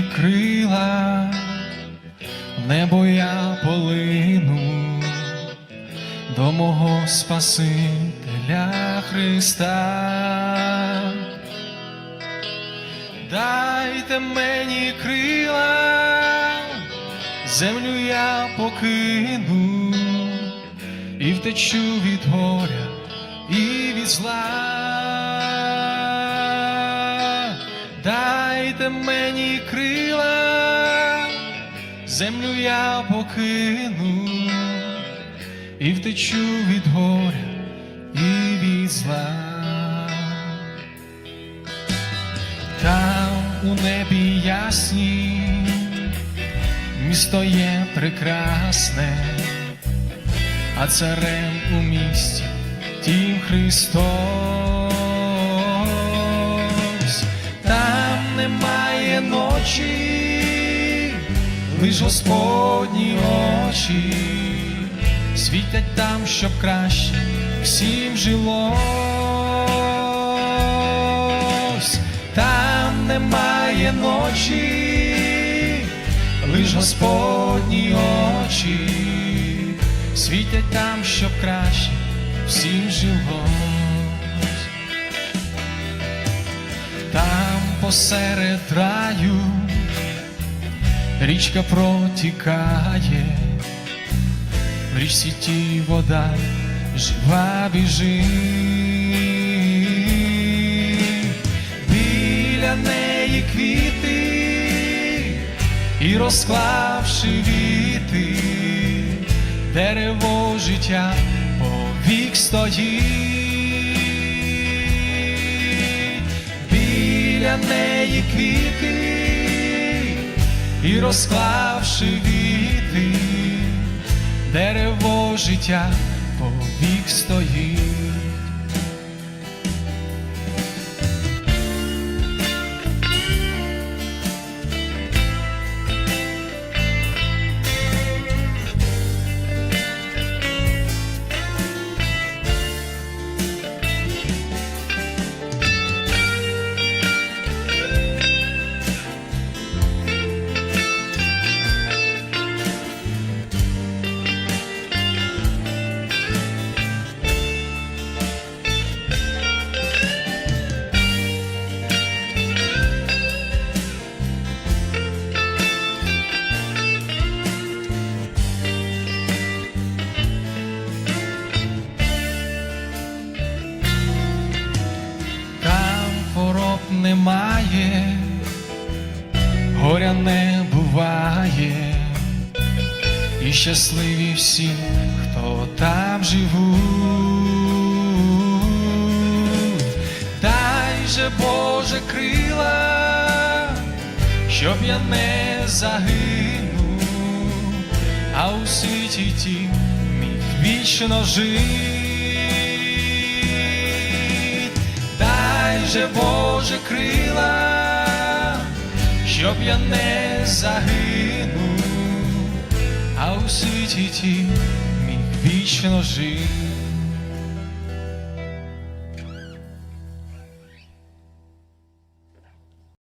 крила, небо я полину до мого Спасителя Христа. Дайте мені крила, землю я покину і втечу від горя і від зла. Крила, землю я покину і втечу від горя і від зла. Там у небі ясні, місто є прекрасне, а царем у місті тім Христос. Ночі, лиш Господні очі світять там, щоб краще всім жилось. Там немає ночі, лиш Господні очі світять там, щоб краще всім жилось. Там посеред раю. Річка протікає, в річці тій вода жива біжить, біля неї квіти і розклавши віти, дерево життя повік стоїть, біля неї квіти і розклавши віти, дерево життя побіг стоїть. Горя не буває, і щасливі всі, хто там живуть. Дай же Боже крила, щоб я не загинув, а у світі тім міг вічно жити. Дай же Боже крила, щоб я не загинув, а у світі тім міг вічно жити.